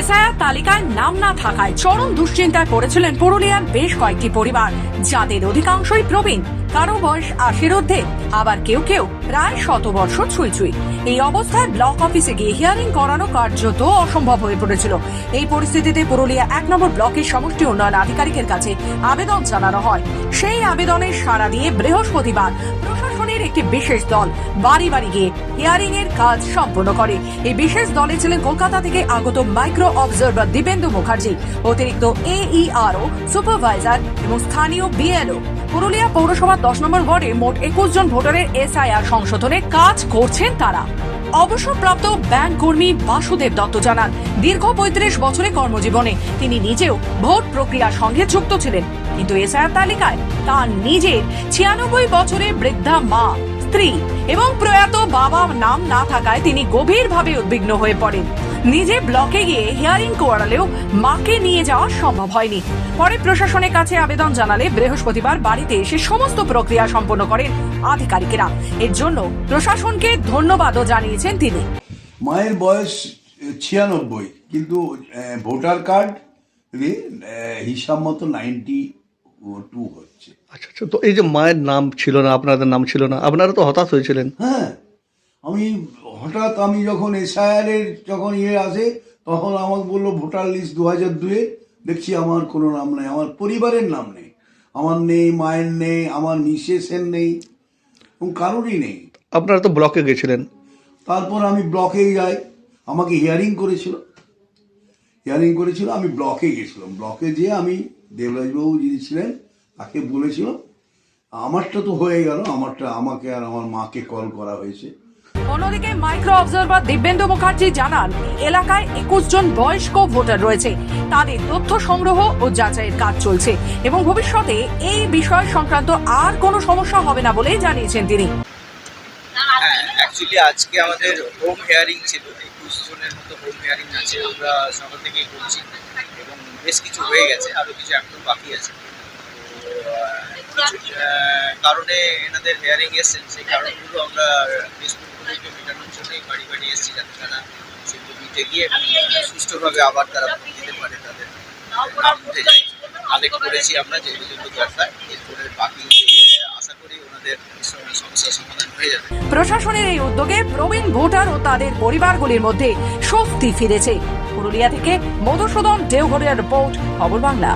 SIR তালিকায় নাম না থাকায় চরম দুশ্চিন্তায় পড়েছিলেন পুরুলিয়ার বেশ কয়েকটি পরিবার, যাদের অধিকাংশই প্রবীণ। কারও বয়স আশির ঊর্ধ্বে, আবার কেউ কেউ প্রায় শত বর্ষ ছুঁই ছুঁই। এই অবস্থায় ব্লক অফিসে গিয়ে হিয়ারিং করানো কার্যত অসম্ভব হয়ে পড়েছিল। এই পরিস্থিতিতে পুরুলিয়া এক নম্বর ব্লকের সমষ্টি উন্নয়ন আধিকারিকের কাছে আবেদন জানানো হয়। সেই আবেদনের সাড়া দিয়ে বৃহস্পতিবার প্রশাসনের একটি বিশেষ দল বাড়ি বাড়ি গিয়ে হিয়ারিং এর কাজ সম্পন্ন করে। এই বিশেষ দলে ছিলেন কলকাতা থেকে আগত মাইক্রো অবজারভার দীপেন্দু মুখার্জি, অতিরিক্ত এ এইআরও সুপারভাইজার এবং স্থানীয় বিএলও পুরুলিয়া পৌরসভার দশ নম্বর ওয়ার্ডে মোট একুশ জন ভোটারের এসআইআর সংশোধনে কাজ করছেন তারা। অবসরপ্রাপ্ত ব্যাংক কর্মী বাসুদেব দত্ত জানান, দীর্ঘ পঁয়ত্রিশ বছরে কর্মজীবনে তিনি নিজেও ভোট প্রক্রিয়ার সঙ্গে যুক্ত ছিলেন। কিন্তু এসআইআর তালিকায় তার নিজের ছিয়ানব্বই বছরে বৃদ্ধা মা, স্ত্রী এবং প্রয়াত বাবা নাম না থাকায় তিনি গভীরভাবে উদ্বিগ্ন হয়ে পড়েন। নিজে ব্লকে গিয়ে হিয়ারিং করালেও মাকে নিয়ে যাওয়া সম্ভব হয়নি। পরে প্রশাসনের কাছে আবেদন জানালে বৃহস্পতিবার বাড়িতে এসে সমস্ত প্রক্রিয়া সম্পন্ন করেন আধিকারিকেরা। এর জন্য প্রশাসনকে ধন্যবাদও জানিয়েছেন তিনি। মায়ের বয়স ছিয়ানব্বই কিন্তু ভোটার কার্ড রে হিসাব মতো নাইনটি টু হচ্ছে। আচ্ছা আচ্ছা তো এই যে মায়ের নাম ছিল না আপনাদের নাম ছিল না আপনারা তো হতাশ হয়েছিলেন। হ্যাঁ আমি হঠাৎ আমি যখন এসআইআর এর যখন ইয়ে আসে তখন আমাকে বলল ভোটার লিস্ট দু হাজার দুয়ে দেখছি আমার কোনো নাম নেই আমার পরিবারের নাম নেই আমার নেই মায়ের নেই আমার মিসেসের নেই এবং কারোরই নেই। আপনারা তো ব্লকে গেছিলেন। তারপর আমি ব্লকে যাই আমাকে হিয়ারিং করেছিল। হিয়ারিং করেছিল আমি ব্লকে গেছিলাম। ব্লকে যেয়ে আমি দেবরাজবাবু যিনি ছিলেন তাকে বলেছিলাম আমারটা তো হয়ে গেল আমারটা আমাকে আর আমার মাকে কল করা হয়েছে। অন্যদিকে মাইক্রো অবজারভার দিব্যেন্দু মুখার্জি জানান, এলাকায় একুশ জন বয়স্ক ভোটার রয়েছে। তাদের তথ্য সংগ্রহ ও যাচাইয়ের কাজ চলছে এবং ভবিষ্যতে এই বিষয় সংক্রান্ত আর কোনো সমস্যা হবে না বলেই জানিয়েছেন তিনি। অ্যাকচুয়ালি আজকে আমাদের হোম হেয়ারিং ছিল, একুশ জনের মতো হোম হেয়ারিং আছে, আমরা সকাল করছি এবং বেশ কিছু হয়ে গেছে আরও কিছু বাকি আছে। কারণে এনাদের হেয়ারিং এসছেন সেই কারণগুলো আমরা ফেসবুকগুলোকে মেটানোর জন্যই বাড়ি বাড়ি এসেছি যাতে তারা সেগুলো মিটে গিয়ে সুষ্ঠুভাবে আবার তারা দিতে পারে তাদের নাম কালেক্ট করেছি আমরা যেগুলো যেগুলো দরকার এরপরে বাকি আশা করি ওনাদের সমস্যার সমাধান হয়ে যাবে। প্রশাসনের এই উদ্যোগে প্রবীণ ভোটার ও তাদের পরিবারগুলির মধ্যে স্বস্তি ফিরেছে। পুরুলিয়া থেকে মধুসূদন, দেওঘরের রিপোর্ট, খবর বাংলা।